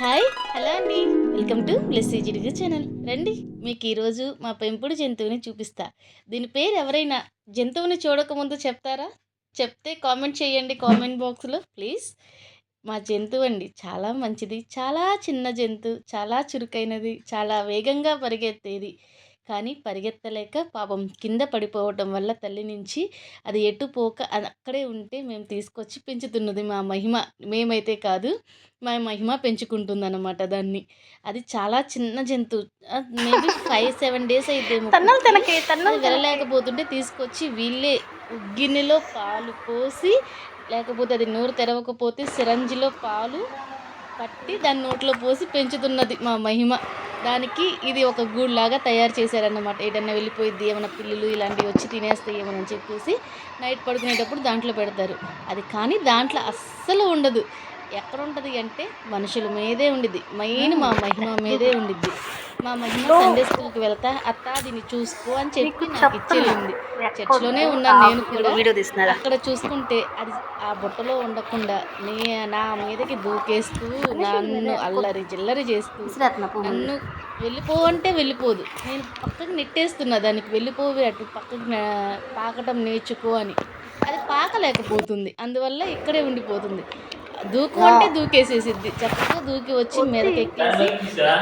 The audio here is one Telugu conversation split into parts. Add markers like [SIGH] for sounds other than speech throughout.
హాయ్ హలో అండి. Welcome to Blessy Jidigi channel. రండి మీకు ఈరోజు మా పెంపుడు జంతువుని చూపిస్తా. దీని పేరు ఎవరైనా జంతువుని చూడకముందు చెప్తారా? చెప్తే కామెంట్ చేయండి కామెంట్ బాక్స్లో ప్లీజ్. మా జంతువు అండి చాలా మంచిది. చాలా చిన్న జంతువు చాలా చురుకైనది చాలా వేగంగా పరిగెత్తేది. కానీ పరిగెత్తలేక పాపం కింద పడిపోవటం వల్ల తల్లి నుంచి అది ఎటు పోక అది అక్కడే ఉంటే మేము తీసుకొచ్చి పెంచుతున్నది మా మహిమ. మేమైతే కాదు మా మహిమ పెంచుకుంటుందన్నమాట దాన్ని. అది చాలా చిన్న జంతువు మేబీ ఫైవ్ [LAUGHS] సెవెన్ డేస్ అయితే వెళ్ళలేకపోతుంటే తీసుకొచ్చి వీళ్ళే గిన్నెలో పాలు పోసి లేకపోతే అది నోరు తెరవకపోతే సిరంజిలో పాలు పట్టి దాని నోట్లో పోసి పెంచుతున్నది మా మహిమ. దానికి ఇది ఒక గూడులాగా తయారు చేశారన్నమాట. ఏదన్నా వెళ్ళిపోయిద్ది ఏమైనా పిల్లులు ఇలాంటివి వచ్చి తినేస్తాయేమని చెప్పేసి నైట్ పడుకునేటప్పుడు దాంట్లో పెడతారు. అది కానీ దాంట్లో అస్సలు ఉండదు. ఎక్కడ ఉంటుంది అంటే మనుషుల మీదే ఉండిద్ది. మెయిన్ మా మహిమ మీదే ఉండిద్ది. మా మహిమ సండే స్కూల్కి వెళ్తా అత్త దీన్ని చూసుకో అని చెప్పి నాకు ఇచ్చేయండి చర్చిలోనే ఉన్నాను నేను కూడా. వీడియో తీస్తున్నారా? అక్కడ చూసుకుంటే అది ఆ బుట్టలో ఉండకుండా నే నా మీదకి దూకేస్తూ నన్ను అల్లరి చిల్లరి చేస్తూ నన్ను వెళ్ళిపో అంటే వెళ్ళిపోదు. నేను పక్కకి నెట్టేస్తున్నా దానికి వెళ్ళిపోవి అటు పక్కకి పాకటం నేర్చుకో అని. అది పాకలేకపోతుంది. అందువల్ల ఇక్కడే ఉండిపోతుంది. దూకు అంటే దూకేసేసిద్ది. చక్కగా దూకి వచ్చి మీదకి ఎక్కేసి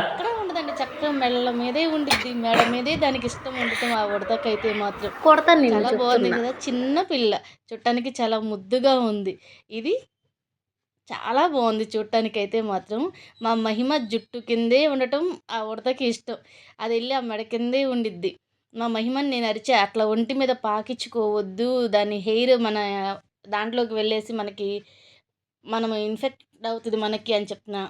ఎక్కడ ఉండదండి చక్కగా మెడల మీదే ఉండిద్ది. మెడ మీదే దానికి ఇష్టం ఉండటం ఆ ఉడతకైతే మాత్రం కొడతాను చాలా బాగుంది కదా. చిన్న పిల్ల చూడటానికి చాలా ముద్దుగా ఉంది. ఇది చాలా బాగుంది చూడటానికి అయితే మాత్రం. మా మహిమ జుట్టు కిందే ఉండటం ఆ ఉడతకి ఇష్టం. అది వెళ్ళి ఆ మెడ కిందే ఉండిద్ది. మా మహిమని నేను అరిచా అట్లా ఒంటి మీద పాకించుకోవద్దు దాని హెయిర్ మన దాంట్లోకి వెళ్ళేసి మనకి మనం ఇన్ఫెక్ట్ అవుతుంది మనకి అని చెప్తున్నా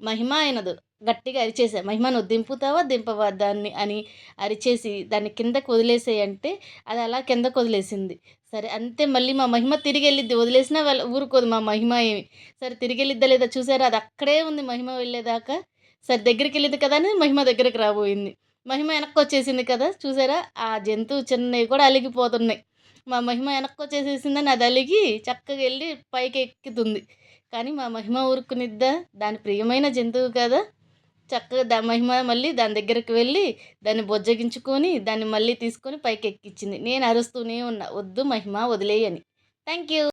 మహిమ అయినదు. గట్టిగా అరిచేసా మహిమను దింపుతావా దింపవా దాన్ని అని అరిచేసి దాన్ని కిందకు వదిలేసేయంటే అది అలా కిందకు వదిలేసింది. సరే అంతే మళ్ళీ మా మహిమ తిరిగి వెళ్ళిద్ది. వదిలేసినా వాళ్ళ ఊరుకోదు మా మహిమ ఏమి. సరే తిరిగి వెళ్ళిద్దా లేదా చూసారా? అది అక్కడే ఉంది మహిమ వెళ్ళేదాకా. సరే దగ్గరికి వెళ్ళింది కదా అని మహిమ దగ్గరికి రాబోయింది. మహిమ వెనక్కి వచ్చేసింది కదా చూసారా? ఆ జంతువు చిన్నవి కూడా అలిగిపోతున్నాయి. మా మహిమ వెనక్కి వచ్చేసేసిందని అది అలిగి చక్కగా వెళ్ళి పైకి ఎక్కుతుంది కానీ మా మహిమ ఊరుకునిద్దా? దాని ప్రియమైన జంతువు కదా? చక్కగా దా మహిమ మళ్ళీ దాని దగ్గరికి వెళ్ళి దాన్ని బొజ్జగించుకొని దాన్ని మళ్ళీ తీసుకొని పైకి ఎక్కించింది నేను అరుస్తూనే ఉన్నా వద్దు మహిమ వదిలేయని. Thank you